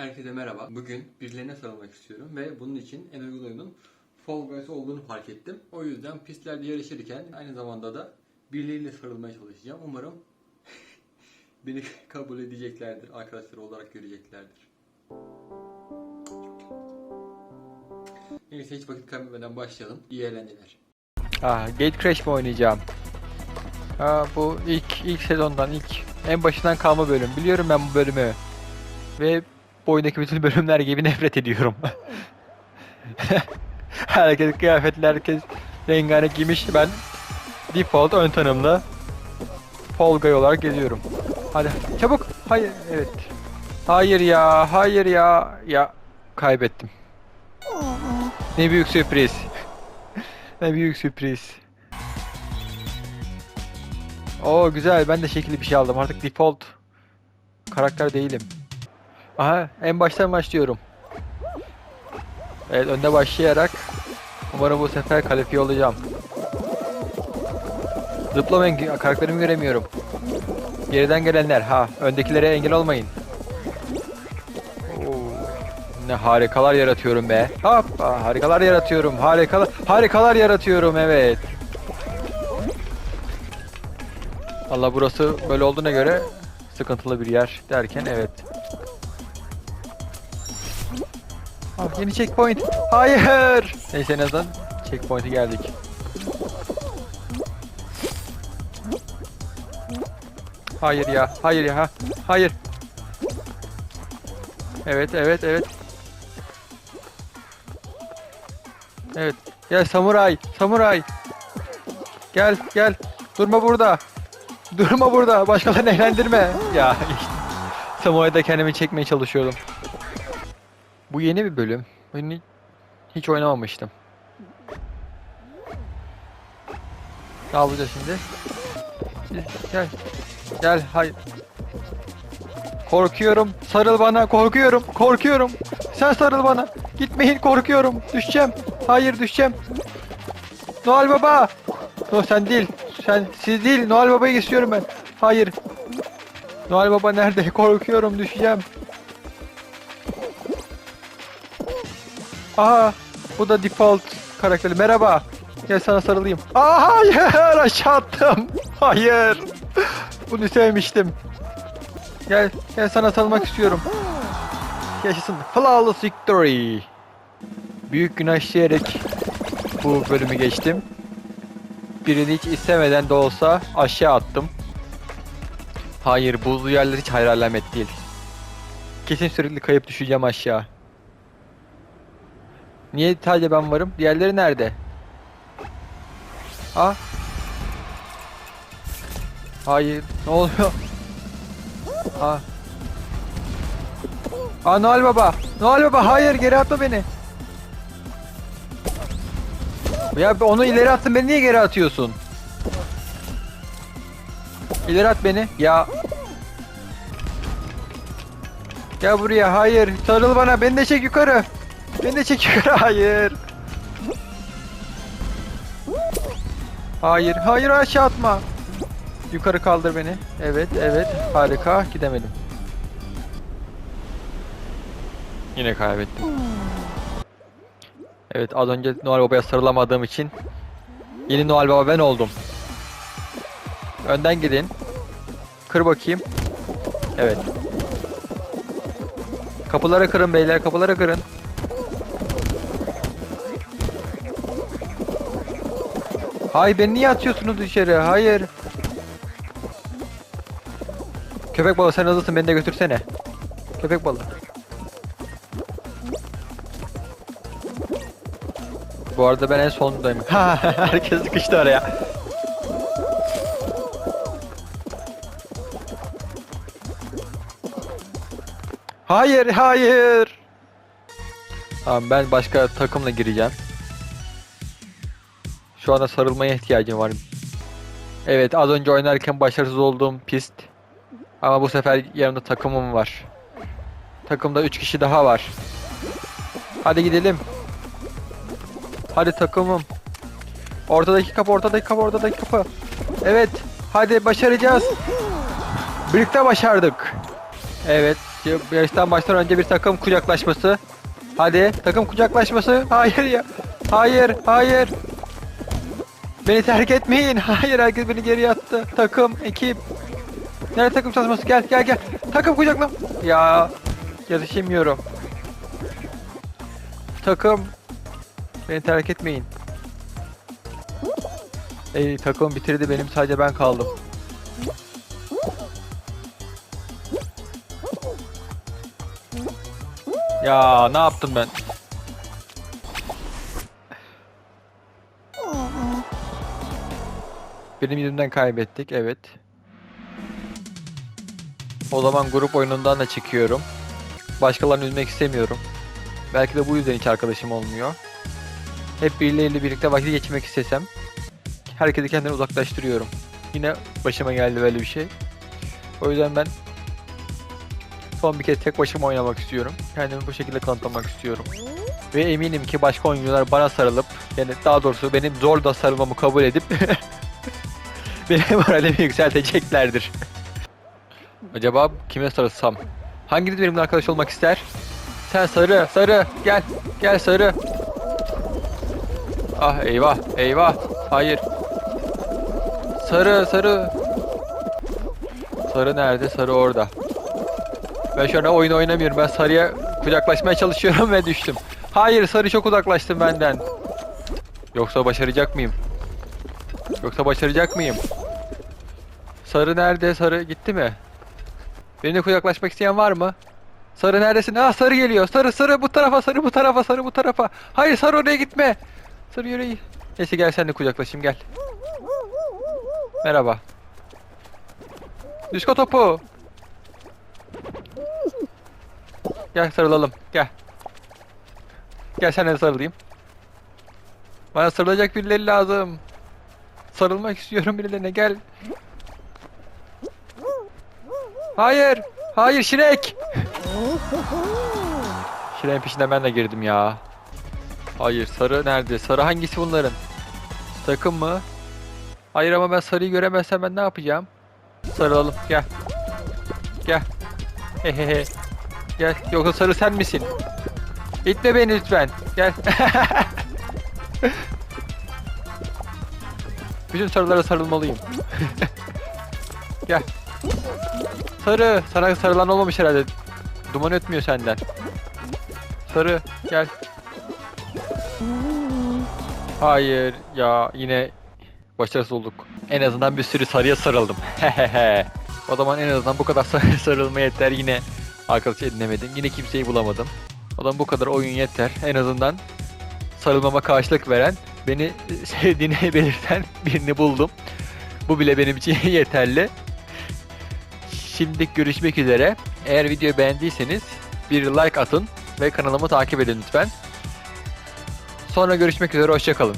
Herkese merhaba. Bugün birilerine sarılmak istiyorum ve bunun için en uygun oyunun Fall Guys olduğunu fark ettim. O yüzden pistlerde yarışırken aynı zamanda da birileriyle sarılmaya çalışacağım. Umarım beni kabul edeceklerdir, arkadaşları olarak göreceklerdir. Neyse hiç vakit kaybetmeden başlayalım. İyi eğlenceler. Ah, Gate Crash mi oynayacağım? Ha, bu ilk ilk sezondan ilk en başından kalma bölüm. Biliyorum ben bu bölümü. Ve bu oyundaki bütün bölümler gibi nefret ediyorum. herkes kıyafetler, herkes rengarenk giymiş. Ben default ön tanımlı Fall Guy olarak geziyorum. Hadi çabuk. Hayır, evet. Hayır ya, hayır ya. Ya kaybettim. Ne büyük sürpriz. Ne büyük sürpriz. Oo güzel ben de şekilli bir şey aldım artık default karakter değilim. Aha en baştan başlıyorum. Evet önde başlayarak umarım bu sefer kalifiye olacağım. Zıplamayın karakterimi göremiyorum. Geriden gelenler ha öndekilere engel olmayın. Oo, ne harikalar yaratıyorum be. Hoppa harikalar yaratıyorum. Harikalar harikalar yaratıyorum evet. Allah burası böyle olduğuna göre sıkıntılı bir yer derken evet. Ah yeni checkpoint. Hayır. Neyse en azından checkpoint'e geldik. Hayır ya. Hayır ya. Hayır. Evet, evet, evet. Evet. Gel samuray, samuray. Gel, gel. Durma burada. Durma burada. Başkalarını eğlendirme. Ya işte. Samuray'da kendimi çekmeye çalışıyordum. Bu yeni bir bölüm. Ben hiç- oynamamıştım. Ne yapacağız şimdi? Gel. Gel, hayır. Korkuyorum. Sarıl bana. Korkuyorum. Korkuyorum. Sen sarıl bana. Gitmeyin. Korkuyorum. Düşeceğim. Hayır düşeceğim. Noel Baba. No sen değil. Sen siz değil. Noel Baba'yı istiyorum ben. Hayır. Noel Baba nerede? Korkuyorum. Düşeceğim. Aha. Bu da default karakteri. Merhaba. Gel sana sarılayım. Aa, hayır. Aşağı attım. Hayır. Bunu sevmiştim. Gel, gel sana sarılmak istiyorum. Yaşasın. Flawless victory. Büyük günah işleyerek bu bölümü geçtim. Birini hiç istemeden de olsa aşağı attım. Hayır, buzlu yerler hiç hayır alamet değil. Kesin sürekli kayıp düşeceğim aşağı. Niye sadece ben varım? Diğerleri nerede? Ha? Hayır, ne oluyor? Ha. Aa Noel Baba. Noel Baba hayır geri atma beni. Ya onu ileri attın beni niye geri atıyorsun? İleri at beni. Ya. Gel buraya hayır. Sarıl bana beni de çek yukarı. Beni de çek yukarı hayır. Hayır hayır aşağı atma. Yukarı kaldır beni. Evet, evet. Harika. Gidemedim. Yine kaybettim. Evet, az önce Noel Baba'ya sarılamadığım için yeni Noel Baba ben oldum. Önden gidin. Kır bakayım. Evet. Kapılara kırın beyler, kapılara kırın. Hayır, beni niye atıyorsunuz dışarı? Hayır. Köpek balığı sen hızlısın beni de götürsene. Köpek balığı. Bu arada ben en sondayım. Herkes sıkıştı araya. Hayır, hayır. Tamam ben başka takımla gireceğim. Şu anda sarılmaya ihtiyacım var. Evet az önce oynarken başarısız olduğum pist. Ama bu sefer yanımda takımım var. Takımda 3 kişi daha var. Hadi gidelim. Hadi takımım. Ortadaki kapı, ortadaki kapı, ortadaki kapı. Evet. Hadi başaracağız. Birlikte başardık. Evet. Yarıştan başlamadan önce bir takım kucaklaşması. Hadi takım kucaklaşması. Hayır ya. Hayır, hayır. Beni terk etmeyin. Hayır, herkes beni geriye attı. Takım, ekip. Nerede takım çalışması? Gel, gel, gel. Takım kucaklam. Ya, yarışamıyorum. Takım. Beni terk etmeyin. Ey takım bitirdi benim sadece ben kaldım. Ya ne yaptım ben? Benim yüzümden kaybettik evet. O zaman grup oyunundan da çıkıyorum. Başkalarını üzmek istemiyorum. Belki de bu yüzden hiç arkadaşım olmuyor. Hep birileriyle birlikte vakit geçirmek istesem herkesi kendine uzaklaştırıyorum. Yine başıma geldi böyle bir şey. O yüzden ben son bir kez tek başıma oynamak istiyorum. Kendimi bu şekilde kanıtlamak istiyorum. Ve eminim ki başka oyuncular bana sarılıp yani daha doğrusu benim zor da sarılmamı kabul edip benim moralimi yükselteceklerdir. Acaba kime sarılsam? Hanginiz benimle arkadaş olmak ister? Sen sarı, sarı, gel, gel sarı. Ah eyvah, eyvah, hayır. Sarı, sarı. Sarı nerede? Sarı orada. Ben şu an oyun oynamıyorum. Ben sarıya kucaklaşmaya çalışıyorum ve düştüm. Hayır sarı çok uzaklaştım benden. Yoksa başaracak mıyım? Yoksa başaracak mıyım? Sarı nerede? Sarı gitti mi? Benimle kucaklaşmak isteyen var mı? Sarı neredesin? Ah sarı geliyor. Sarı sarı bu tarafa sarı bu tarafa sarı bu tarafa. Hayır sarı oraya gitme. Sarı yürü. Neyse gel sen de kucaklaşayım gel. Merhaba. Disko topu. Gel sarılalım. Gel. Gel sen de sarılayım. Bana sarılacak birileri lazım. Sarılmak istiyorum birilerine gel. Hayır. Hayır Şirek. Şirek'in peşinden ben de girdim ya. Hayır sarı nerede? Sarı hangisi bunların? Takım mı? Hayır ama ben sarıyı göremezsem ben ne yapacağım? Sarılalım gel. Gel. Hehehe. Gel. Yoksa sarı sen misin? İtme beni lütfen. Gel. Bütün sarılara sarılmalıyım. Gel. Sarı. Sana sarılan olmamış herhalde. Duman ötmüyor senden. Sarı. Gel. Hayır. Ya yine başarısız olduk. En azından bir sürü sarıya sarıldım. O zaman en azından bu kadar sarı sarılma yeter. Yine arkadaş edinemedim. Yine kimseyi bulamadım. O zaman bu kadar oyun yeter. En azından sarılmama karşılık veren, beni sevdiğini belirten birini buldum. Bu bile benim için yeterli. Şimdilik görüşmek üzere. Eğer videoyu beğendiyseniz bir like atın ve kanalımı takip edin lütfen. Sonra görüşmek üzere, hoşçakalın.